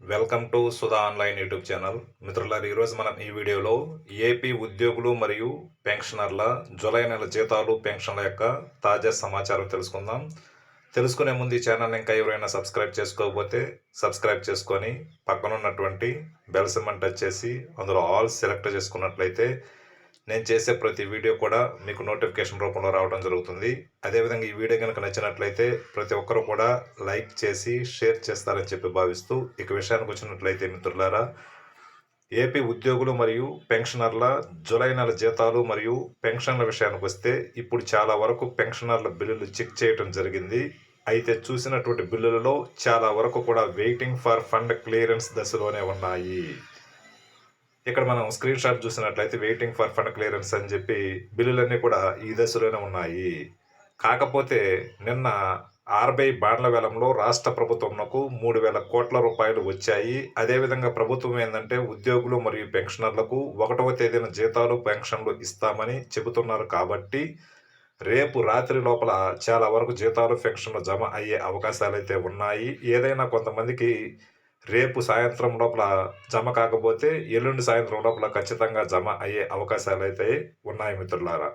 Welcome to Sudha online YouTube channel. మిత్రులారు ఈరోజు మనం ఈ వీడియోలో ఏపీ ఉద్యోగులు మరియు పెన్షనర్ల జూలై నెల జీతాలు పెన్షన్ల యొక్క తాజా సమాచారం తెలుసుకుందాం. తెలుసుకునే ముందు ఈ ఛానల్ ఇంకా ఎవరైనా సబ్స్క్రైబ్ చేసుకోకపోతే సబ్స్క్రైబ్ చేసుకొని పక్కన ఉన్నటువంటి బెల్ టచ్ చేసి అందులో ఆల్ సెలెక్ట్ చేసుకున్నట్లయితే నేను చేసే ప్రతి వీడియో కూడా మీకు నోటిఫికేషన్ రూపంలో రావడం జరుగుతుంది. అదేవిధంగా ఈ వీడియో కనుక నచ్చినట్లయితే ప్రతి ఒక్కరు కూడా లైక్ చేసి షేర్ చేస్తారని చెప్పి భావిస్తూ ఇక విషయానికి వచ్చినట్లయితే మిత్రులారా ఏపీ ఉద్యోగులు మరియు పెన్షనర్ల జూలై నెల జీతాలు మరియు పెన్షన్ల విషయానికి వస్తే ఇప్పుడు చాలా వరకు పెన్షనర్ల బిల్లులు చెక్ చేయడం జరిగింది. అయితే చూసినటువంటి బిల్లులలో చాలా వరకు కూడా వెయిటింగ్ ఫర్ ఫండ్ క్లియరెన్స్ దశలోనే ఉన్నాయి. ఇక్కడ మనం స్క్రీన్ షాట్ చూసినట్లయితే వెయిటింగ్ ఫర్ ఫండ్ క్లియరెన్స్ అని చెప్పి బిల్లులన్నీ కూడా ఈ దశలోనే ఉన్నాయి. కాకపోతే నిన్న ఆర్బీఐ బాండ్ల వేలంలో రాష్ట్ర ప్రభుత్వంకు మూడు వేల కోట్ల రూపాయలు వచ్చాయి. అదేవిధంగా ప్రభుత్వం ఏంటంటే ఉద్యోగులు మరియు పెన్షనర్లకు ఒకటవ తేదీన జీతాలు పెన్షన్లు ఇస్తామని చెబుతున్నారు కాబట్టి రేపు రాత్రి లోపల చాలా వరకు జీతాలు పెన్షన్లు జమ అయ్యే అవకాశాలు అయితే ఉన్నాయి. ఏదైనా కొంతమందికి రేపు సాయంత్రం లోపల జమ కాకపోతే ఎల్లుండి సాయంత్రం లోపల ఖచ్చితంగా జమ అయ్యే అవకాశాలు అయితే ఉన్నాయి మిత్రులారా.